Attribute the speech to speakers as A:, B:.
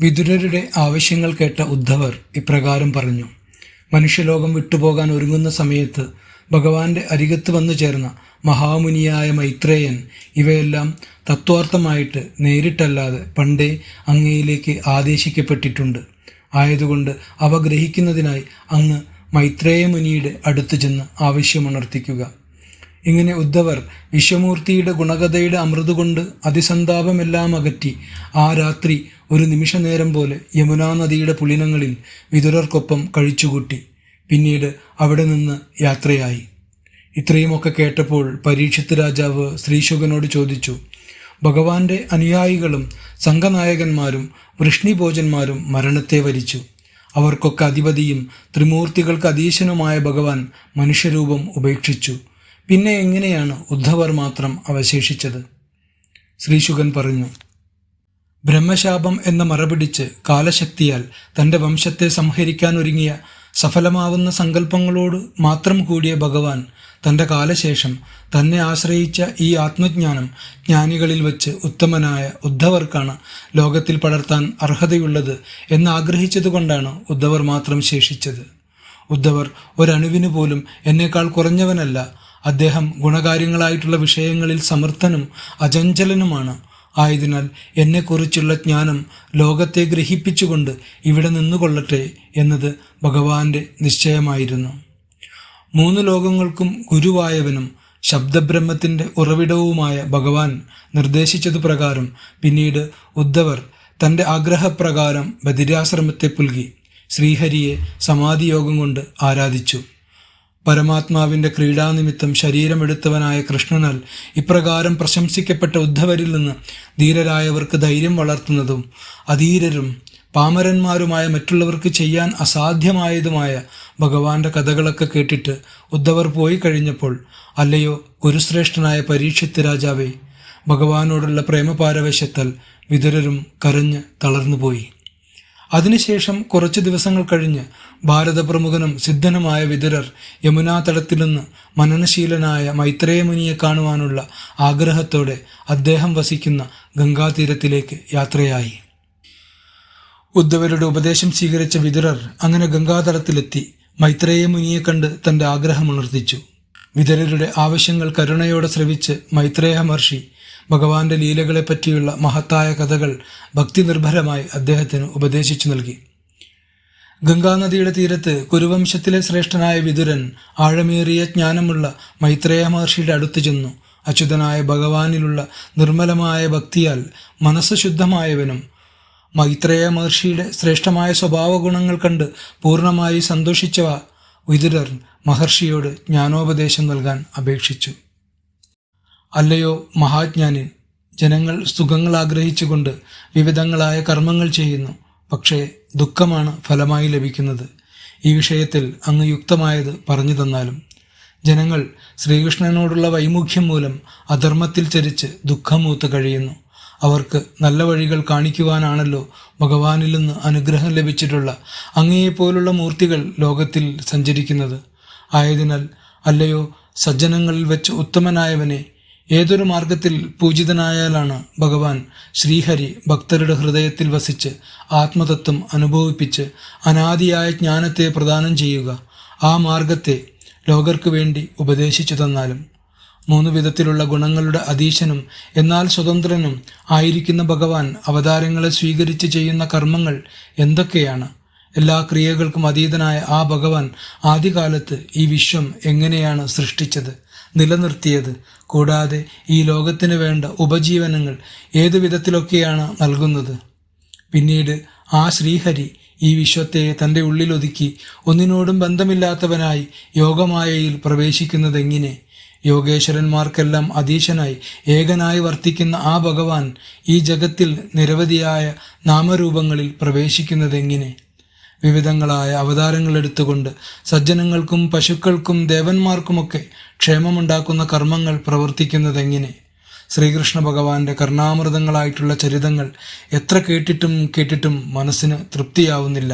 A: വിതുരരുടെ ആവശ്യങ്ങൾ കേട്ട ഉദ്ധവർ ഇപ്രകാരം പറഞ്ഞു മനുഷ്യലോകം വിട്ടുപോകാൻ ഒരുങ്ങുന്ന സമയത്ത് ഭഗവാന്റെ അരികത്ത് വന്നു ചേർന്ന മഹാമുനിയായ മൈത്രേയൻ ഇവയെല്ലാം തത്വാർത്ഥമായിട്ട് നേരിട്ടല്ലാതെ പണ്ടേ അങ്ങയിലേക്ക് ആദേശിക്കപ്പെട്ടിട്ടുണ്ട്. ആയതുകൊണ്ട് അവ ഗ്രഹിക്കുന്നതിനായി അങ്ങ് മൈത്രേയ മുനിയുടെ അടുത്ത് ചെന്ന് ആവശ്യമുണർത്തിക്കുക. ഇങ്ങനെ ഉദ്ധവർ വിശ്വമൂർത്തിയുടെ ഗുണകഥയുടെ അമൃതുകൊണ്ട് അതിസന്താപമെല്ലാം അകറ്റി. ആ രാത്രി ഒരു നിമിഷനേരം പോലെ യമുനാ നദിയുടെ പുളിനങ്ങളിൽ വിതുരർക്കൊപ്പം കഴിച്ചുകൂട്ടി. പിന്നീട് അവിടെ നിന്ന് യാത്രയായി. ഇത്രയുമൊക്കെ കേട്ടപ്പോൾ പരീക്ഷിത് രാജാവ് ശ്രീശുഖനോട് ചോദിച്ചു ഭഗവാന്റെ അനുയായികളും സംഘനായകന്മാരും വൃഷ്ണിഭോജന്മാരും മരണത്തെ വരിച്ചു. അവർക്കൊക്കെ അധിപതിയും ത്രിമൂർത്തികൾക്ക് അധീശനുമായ ഭഗവാൻ മനുഷ്യരൂപം ഉപേക്ഷിച്ചു. പിന്നെ എങ്ങനെയാണ് ഉദ്ധവർ മാത്രം അവശേഷിച്ചത്? ശ്രീശുഖൻ പറഞ്ഞു ബ്രഹ്മശാപം എന്ന മറപിടിച്ച് കാലശക്തിയാൽ തന്റെ വംശത്തെ സംഹരിക്കാൻ ഒരുങ്ങിയ സഫലമാവുന്ന സങ്കല്പങ്ങളോട് മാത്രം കൂടിയ ഭഗവാൻ തന്റെ കാലശേഷം തന്നെ ആശ്രയിച്ച ഈ ആത്മജ്ഞാനം ജ്ഞാനികളിൽ വച്ച് ഉത്തമനായ ഉദ്ധവർക്കാണ് ലോകത്തിൽ പടർത്താൻ അർഹതയുള്ളത് എന്ന് എന്നാഗ്രഹിച്ചതുകൊണ്ടാണ് ഉദ്ധവർ മാത്രം ശേഷിച്ചത്. ഉദ്ധവർ ഒരണുവിന് പോലും എന്നേക്കാൾ കുറഞ്ഞവനല്ല അദ്ദേഹം ഗുണകാര്യങ്ങളായിട്ടുള്ള വിഷയങ്ങളിൽ സമർത്ഥനും അചഞ്ചലനുമാണ്. ആയതിനാൽ എന്നെക്കുറിച്ചുള്ള ജ്ഞാനം ലോകത്തെ ഗ്രഹിപ്പിച്ചുകൊണ്ട് ഇവിടെ നിന്നുകൊള്ളട്ടെ എന്നത് ഭഗവാന്റെ നിശ്ചയമായിരുന്നു. മൂന്ന് ലോകങ്ങൾക്കും ഗുരുവായവനും ശബ്ദബ്രഹ്മത്തിന്റെ ഉറവിടവുമായ ഭഗവാൻ നിർദ്ദേശിച്ചതു പ്രകാരം പിന്നീട് ഉദ്ധവർ തന്റെ ആഗ്രഹപ്രകാരം ബദിരാശ്രമത്തെ പുൽകി ശ്രീഹരിയെ സമാധിയോഗം കൊണ്ട് ആരാധിച്ചു. പരമാത്മാവിന്റെ ക്രീഡാനിമിത്തം ശരീരമെടുത്തവനായ കൃഷ്ണനാൽ ഇപ്രകാരം പ്രശംസിക്കപ്പെട്ട ഉദ്ധവരിൽ നിന്ന് ധീരരായവർക്ക് ധൈര്യം വളർത്തുന്നതും അധീരരും പാമരന്മാരുമായ മറ്റുള്ളവർക്ക് ചെയ്യാൻ അസാധ്യമായതുമായ ഭഗവാന്റെ കഥകളൊക്കെ കേട്ടിട്ട് ഉദ്ധവർ പോയി കഴിഞ്ഞപ്പോൾ അല്ലയോ ഗുരുശ്രേഷ്ഠനായ പരീക്ഷിത് രാജാവേ ഭഗവാനോടുള്ള പ്രേമപാരവശത്താൽ വിതുരരും കരഞ്ഞ് തളർന്നുപോയി. അതിനുശേഷം കുറച്ചു ദിവസങ്ങൾ കഴിഞ്ഞ് ഭാരതപ്രമുഖനും സിദ്ധനുമായ വിതുരർ യമുനാ തടത്തിൽ നിന്ന് മനനശീലനായ മൈത്രേയമുനിയെ കാണുവാനുള്ള ആഗ്രഹത്തോടെ അദ്ദേഹം വസിക്കുന്ന ഗംഗാതീരത്തിലേക്ക് യാത്രയായി. ഉദ്ധവരുടെ ഉപദേശം സ്വീകരിച്ച വിതുരർ അങ്ങനെ ഗംഗാതടത്തിലെത്തി മൈത്രേയമുനിയെ കണ്ട് തന്റെ ആഗ്രഹമുണർത്തിച്ചു വിതരരുടെ ആവശ്യങ്ങൾ കരുണയോടെ ശ്രവിച്ച് മൈത്രേയ മഹർഷി ഭഗവാന്റെ ലീലകളെപ്പറ്റിയുള്ള മഹത്തായ കഥകൾ ഭക്തി നിർഭരമായി അദ്ദേഹത്തിന് ഉപദേശിച്ചു നൽകി. ഗംഗാനദിയുടെ തീരത്ത് കുരുവംശത്തിലെ ശ്രേഷ്ഠനായ വിതുരൻ ആഴമേറിയ ജ്ഞാനമുള്ള മൈത്രേയ മഹർഷിയുടെ അടുത്ത് ചെന്നു. അച്യുതനായ ഭഗവാനിലുള്ള നിർമ്മലമായ ഭക്തിയാൽ മനസ്സ് ശുദ്ധമായവനും മൈത്രേയ മഹർഷിയുടെ ശ്രേഷ്ഠമായ സ്വഭാവ ഗുണങ്ങൾ കണ്ട് പൂർണമായി സന്തോഷിച്ചവ വിതുരർ മഹർഷിയോട് ജ്ഞാനോപദേശം നൽകാൻ അപേക്ഷിച്ചു. അല്ലയോ മഹാജ്ഞാനിൻ? ജനങ്ങൾ സുഖങ്ങൾ ആഗ്രഹിച്ചുകൊണ്ട് വിവിധങ്ങളായ കർമ്മങ്ങൾ ചെയ്യുന്നു. പക്ഷേ ദുഃഖമാണ് ഫലമായി ലഭിക്കുന്നത്. ഈ വിഷയത്തിൽ അങ്ങ് യുക്തമായത് പറഞ്ഞു തന്നാലും. ജനങ്ങൾ ശ്രീകൃഷ്ണനോടുള്ള വൈമുഖ്യം മൂലം അധർമ്മത്തിൽ ചരിച്ച് ദുഃഖമൂത്ത് കഴിയുന്നു. അവർക്ക് നല്ല വഴികൾ കാണിക്കുവാനാണല്ലോ ഭഗവാനിൽ നിന്ന് അനുഗ്രഹം ലഭിച്ചിട്ടുള്ള അങ്ങയെപ്പോലുള്ള മൂർത്തികൾ ലോകത്തിൽ സഞ്ചരിക്കുന്നത്. ആയതിനാൽ അല്ലയോ സജ്ജനങ്ങളിൽ വെച്ച് ഉത്തമനായവനെ ഏതൊരു മാർഗത്തിൽ പൂജിതനായാലാണ് ഭഗവാൻ ശ്രീഹരി ഭക്തരുടെ ഹൃദയത്തിൽ വസിച്ച് ആത്മതത്വം അനുഭവിപ്പിച്ച് അനാദിയായ ജ്ഞാനത്തെ പ്രദാനം ചെയ്യുക. ആ മാർഗത്തെ ലോകർക്ക് വേണ്ടി ഉപദേശിച്ചു തന്നാലും മൂന്ന് വിധത്തിലുള്ള ഗുണങ്ങളുടെ അധീശനും എന്നാൽ സ്വതന്ത്രനും ആയിരിക്കുന്ന ഭഗവാൻ അവതാരങ്ങളെ സ്വീകരിച്ച് ചെയ്യുന്ന കർമ്മങ്ങൾ എന്തൊക്കെയാണ്? എല്ലാ ക്രിയകൾക്കും അതീതനായ ആ ഭഗവാൻ ആദ്യകാലത്ത് ഈ വിശ്വം എങ്ങനെയാണ് സൃഷ്ടിച്ചത് നിലനിർത്തിയത്? കൂടാതെ ഈ ലോകത്തിന് വേണ്ട ഉപജീവനങ്ങൾ ഏതു വിധത്തിലൊക്കെയാണ് നൽകുന്നത്? പിന്നീട് ആ ശ്രീഹരി ഈ വിശ്വത്തെ തന്റെ ഉള്ളിലൊതുക്കി ഒന്നിനോടും ബന്ധമില്ലാത്തവനായി യോഗമായയിൽ പ്രവേശിക്കുന്നതെങ്ങനെ? യോഗേശ്വരന്മാർക്കെല്ലാം അതീശനായി ഏകനായി വർത്തിക്കുന്ന ആ ഭഗവാൻ ഈ ജഗത്തിൽ നിരവധിയായ നാമരൂപങ്ങളിൽ പ്രവേശിക്കുന്നതെങ്ങനെ? വിവിധങ്ങളായ അവതാരങ്ങൾ എടുത്തുകൊണ്ട് സജ്ജനങ്ങൾക്കും പശുക്കൾക്കും ദേവന്മാർക്കുമൊക്കെ ക്ഷേമമുണ്ടാക്കുന്ന കർമ്മങ്ങൾ പ്രവർത്തിക്കുന്നതെങ്ങനെ? ശ്രീകൃഷ്ണ ഭഗവാന്റെ കർണാമൃതങ്ങളായിട്ടുള്ള ചരിതങ്ങൾ എത്ര കേട്ടിട്ടും കേട്ടിട്ടും മനസ്സിന് തൃപ്തിയാവുന്നില്ല.